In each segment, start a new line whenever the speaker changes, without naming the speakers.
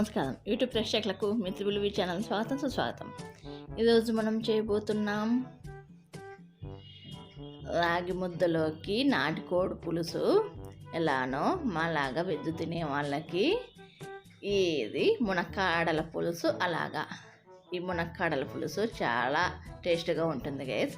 నమస్కారం. యూట్యూబ్ ప్రేక్షకులకు మిత్రులు ఛానల్ స్వాగతం సుస్వాగతం. ఈరోజు మనం చేయబోతున్నాం రాగి ముద్దలోకి నాటుకోడి పులుసు. ఎలానో మాలాగా వెజ్జు తినే వాళ్ళకి ఇది మునక్కాడల పులుసు. అలాగా ఈ మునక్కాడల పులుసు చాలా టేస్ట్గా ఉంటుంది గైస్.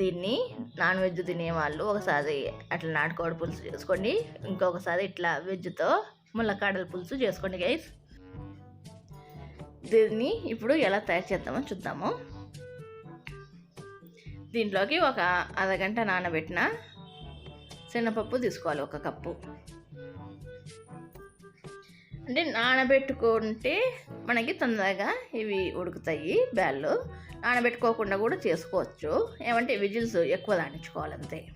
దీన్ని నాన్ వెజ్ తినేవాళ్ళు ఒకసారి అట్లా నాటుకోడి పులుసు చేసుకోండి. ఇంకొకసారి ఇట్లా వెజ్తో ములక్కాడల పులుసు చేసుకోండి గైస్ దీన్ని ఇప్పుడు ఎలా తయారు చేద్దామో చూద్దాము. దీంట్లోకి ఒక అరగంట నానబెట్టిన శనగపప్పు తీసుకోవాలి ఒక కప్పు. అంటే నానబెట్టుకుంటే మనకి తొందరగా ఇవి ఉడుకుతాయి బ్యాళ్ళు. నానబెట్టుకోకుండా కూడా చేసుకోవచ్చు. ఏమంటే విజిల్స్ ఎక్కువ దానించుకోవాలంతే.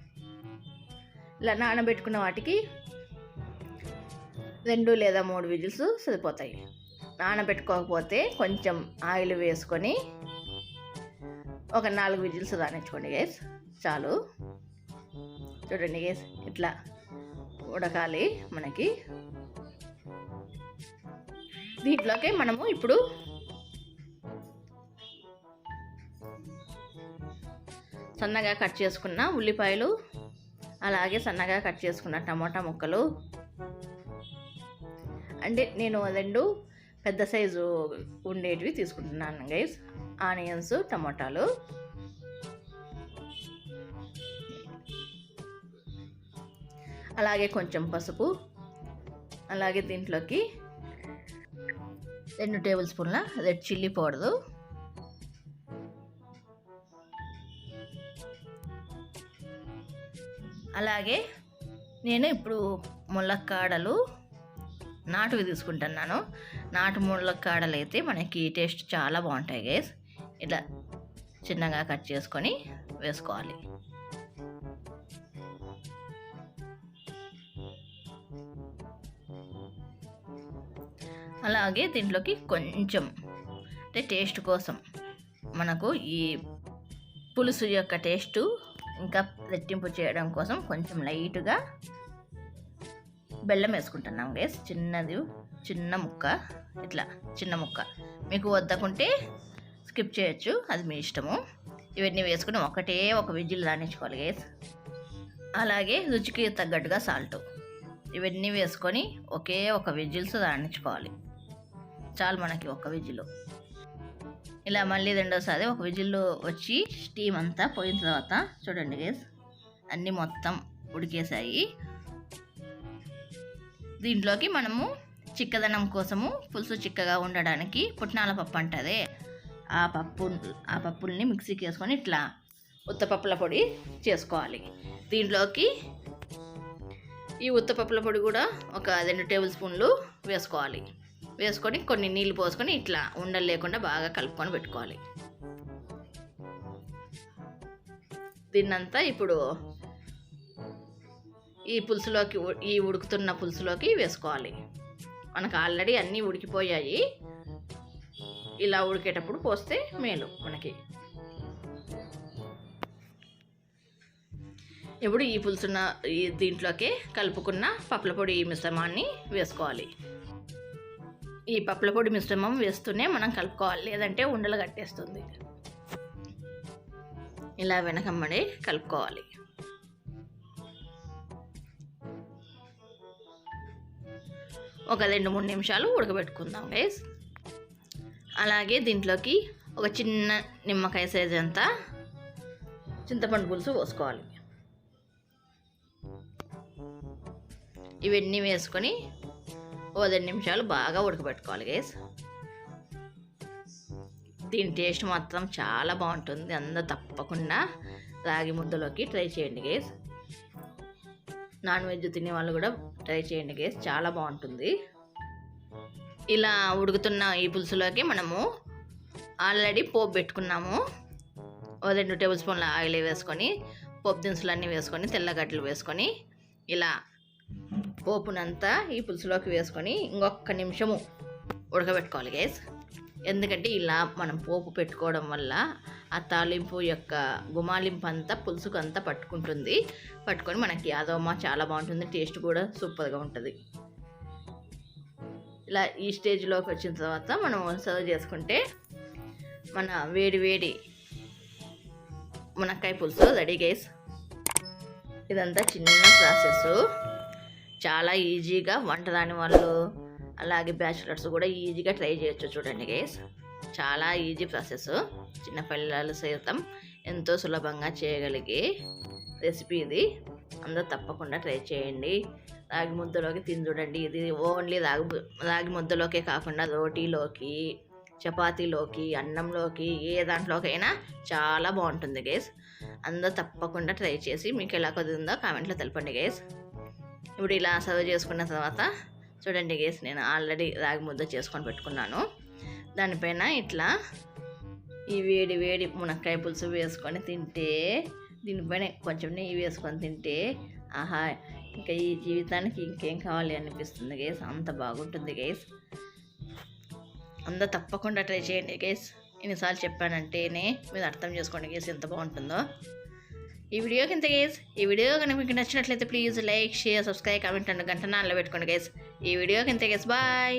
ఇలా నానబెట్టుకున్న వాటికి రెండు లేదా మూడు విజిల్స్ సరిపోతాయి. నానబెట్టుకోకపోతే కొంచెం ఆయిల్ వేసుకొని ఒక నాలుగు విజిల్స్ రాణించుకోండి గేస్. చాలు. చూడండి గేస్ ఇట్లా ఉడకాలి మనకి. దీంట్లోకి మనము ఇప్పుడు సన్నగా కట్ చేసుకున్న ఉల్లిపాయలు అలాగే సన్నగా కట్ చేసుకున్న టమాటా ముక్కలు. అంటే నేను రెండు పెద్ద సైజు ఉండేటివి తీసుకుంటున్నాను గైస్ ఆనియన్స్ టమాటాలు. అలాగే కొంచెం పసుపు. అలాగే దీంట్లోకి రెండు టేబుల్ స్పూన్ల రెడ్ చిల్లీ పౌడరు. అలాగే నేను ఇప్పుడు ములక్కాడలు నాటువి తీసుకుంటున్నాను. నాటు ములక్కాడలు అయితే మనకి టేస్ట్ చాలా బాగుంటాయి గేస్ ఇలా చిన్నగా కట్ చేసుకొని వేసుకోవాలి. అలాగే దీంట్లోకి కొంచెం అంటే టేస్ట్ కోసం మనకు ఈ పులుసు యొక్క టేస్టు ఇంకా రెట్టింపు చేయడం కోసం కొంచెం లైట్గా బెల్లం వేసుకుంటున్నాం గేస్ చిన్నది చిన్న ముక్క ఇట్లా చిన్న ముక్క. మీకు వద్దకుంటే స్కిప్ చేయొచ్చు అది మీ ఇష్టము. ఇవన్నీ వేసుకుని ఒకటే ఒక విజిల్ రాణించుకోవాలి గేస్ అలాగే రుచికి తగ్గట్టుగా సాల్ట్ ఇవన్నీ వేసుకొని ఒకే ఒక విజిల్స్ రాణించుకోవాలి. చాలు మనకి ఒక విజిల్. ఇలా మళ్ళీ రెండోసారి ఒక విజిల్లో వచ్చి స్టీమ్ అంతా పోయిన తర్వాత చూడండి గేస్ అన్నీ మొత్తం ఉడికేసాయి దీంట్లోకి మనము చిక్కదనం కోసము పులుసు చిక్కగా ఉండడానికి పుట్నాల పప్పు అంటదే. ఆ పప్పు ఆ పప్పుల్ని మిక్సీకి వేసుకొని ఇట్లా ఉత్తపప్పుల పొడి చేసుకోవాలి. దీంట్లోకి ఈ ఉత్తపప్పుల పొడి కూడా ఒక రెండు టేబుల్ స్పూన్లు వేసుకోవాలి. వేసుకొని కొన్ని నీళ్ళు పోసుకొని ఇట్లా ఉండలు లేకుండా బాగా కలుపుకొని పెట్టుకోవాలి. దీన్నంతా ఇప్పుడు ఈ పులుసులోకి ఈ ఉడుకుతున్న పులుసులోకి వేసుకోవాలి. మనకు ఆల్రెడీ అన్నీ ఉడికిపోయాయి. ఇలా ఉడికేటప్పుడు పోస్తే మేలు మనకి. ఇప్పుడు ఈ పులుసున్న ఈ దీంట్లోకి కలుపుకున్న పప్పుల పొడి మిశ్రమాన్ని వేసుకోవాలి. ఈ పప్పుల పొడి మిశ్రమం వేస్తూనే మనం కలుపుకోవాలి లేదంటే ఉండలు కట్టేస్తుంది. ఇలా వెనకమ్మడి కలుపుకోవాలి. ఒక రెండు మూడు నిమిషాలు ఉడకబెట్టుకుందాం గైస్ అలాగే దీంట్లోకి ఒక చిన్న నిమ్మకాయ సైజ్ అంతా చింతపండు పులుసు పోసుకోవాలి. ఇవన్నీ వేసుకొని ఓ రెండు నిమిషాలు బాగా ఉడకబెట్టుకోవాలి గేస్ దీని టేస్ట్ మాత్రం చాలా బాగుంటుంది. అందరూ తప్పకుండా రాగి ముద్దలోకి ట్రై చేయండి గేస్ నాన్ వెజ్ తినే వాళ్ళు కూడా ట్రై చేయండి గేస్ చాలా బాగుంటుంది. ఇలా ఉడుకుతున్న ఈ పులుసులోకి మనము ఆల్రెడీ పోపు పెట్టుకున్నాము. ఓ రెండు టేబుల్ స్పూన్ల ఆయిల్ వేసుకొని పోపు దినుసులు అన్నీ వేసుకొని తెల్లగడ్డలు వేసుకొని ఇలా పోపునంతా ఈ పులుసులోకి వేసుకొని ఇంకొక నిమిషము ఉడకబెట్టుకోవాలి గైస్ ఎందుకంటే ఇలా మనం పోపు పెట్టుకోవడం వల్ల ఆ తాలింపు యొక్క గుమాలింపు అంతా పులుసుకు అంతా పట్టుకుంటుంది. పట్టుకొని మనకి అదోమా చాలా బాగుంటుంది. టేస్ట్ కూడా సూపర్గా ఉంటుంది. ఇలా ఈ స్టేజ్లోకి వచ్చిన తర్వాత మనం సర్వ్ చేసుకుంటే మన వేడి వేడి మునక్కాయ పులుసు రెడీ గైస్ ఇదంతా చిన్న ప్రాసెస్. చాలా ఈజీగా వంట రాని వాళ్ళు అలాగే బ్యాచులర్స్ కూడా ఈజీగా ట్రై చేయొచ్చు చూడండి గైస్. చాలా ఈజీ ప్రాసెస్. చిన్నపిల్లలు సైతం ఎంతో సులభంగా చేయగలిగే రెసిపీ ఇది. అందరూ తప్పకుండా ట్రై చేయండి. రాగి ముద్దలోకి తిని చూడండి. ఇది ఓన్లీ రాగి రాగి ముద్దలోకే కాకుండా రోటీలోకి చపాతీలోకి అన్నంలోకి ఏ దాంట్లోకైనా చాలా బాగుంటుంది గేస్. అందరూ తప్పకుండా ట్రై చేసి మీకు ఎలా కుదిరిందో కామెంట్లో తెలపండి గేస్. ఇప్పుడు ఇలా సర్వ్ చేసుకున్న తర్వాత చూడండి గేస్ నేను ఆల్రెడీ రాగి ముద్ద చేసుకొని పెట్టుకున్నాను. దానిపైన ఇట్లా ఈ వేడి వేడి మునక్కాయ పులుసు వేసుకొని తింటే దీనిపైన కొంచెం నెయ్యి వేసుకొని తింటే ఆహా ఇంకా ఈ జీవితానికి ఇంకేం కావాలి అనిపిస్తుంది గేస్ అంత బాగుంటుంది గేస్ అంత తప్పకుండా ట్రై చేయండి గేస్ ఎన్నిసార్లు చెప్పానంటేనే మీరు అర్థం చేసుకోండి గేస్ ఎంత బాగుంటుందో. ఈ వీడియోకి ఇంత గేస్ ఈ వీడియో కనుక మీకు నచ్చినట్లయితే please like share subscribe comment and గంట నాలో పెట్టుకోండి గేస్ ఈ వీడియోకి ఇంత గేస్ బాయ్